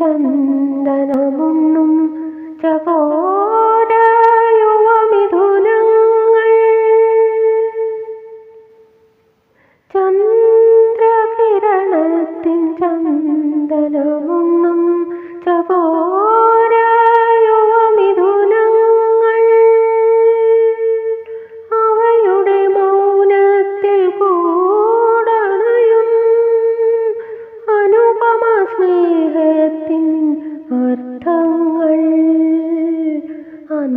ചന്ദനമുണ്ണും ചകോരയുവമിഥുനങ്ങൾ ചന്ദ്രകിരണത്തിൻ ചന്ദനമുണ്ണും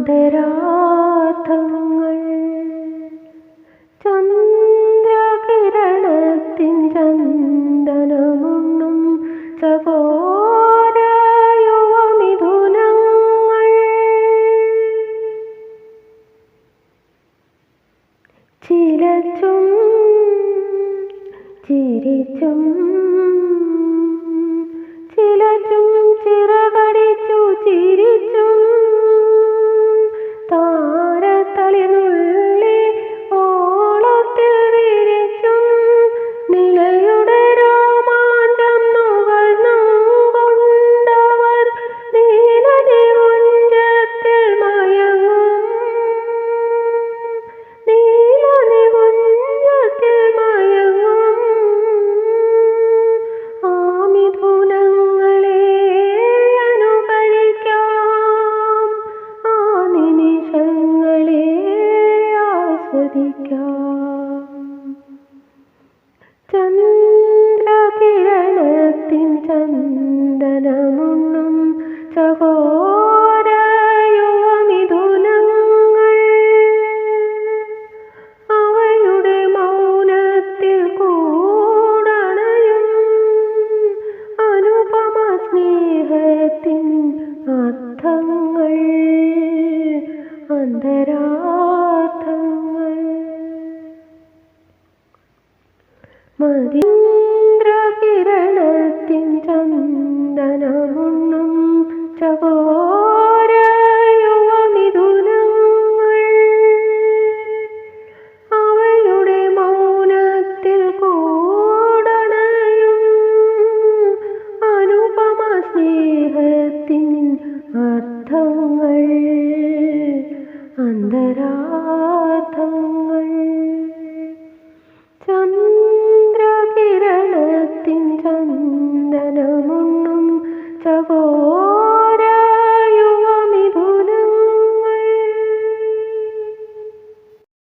അന്തരാധങ്ങൾ ചന്ദ്രകിരണത്തിൻ ചന്ദനമുണ്ണും സകോരയുവമിഥുനങ്ങൾ ചിലച്ചും ചിരിച്ചും ചന്ദ്രകിരണത്തിൻ ചന്ദനമു? മരീന്ദ്രകിരണത്തിൻ ചന്ദനമുണ്ണും ചകോരയുവമിഥുനങ്ങൾ. അവയുടെ മൗനത്തിൽ കൂടണയും അനുപമ സ്നേഹത്തിൻ അർത്ഥങ്ങൾ അന്തരാർത്ഥങ്ങൾ.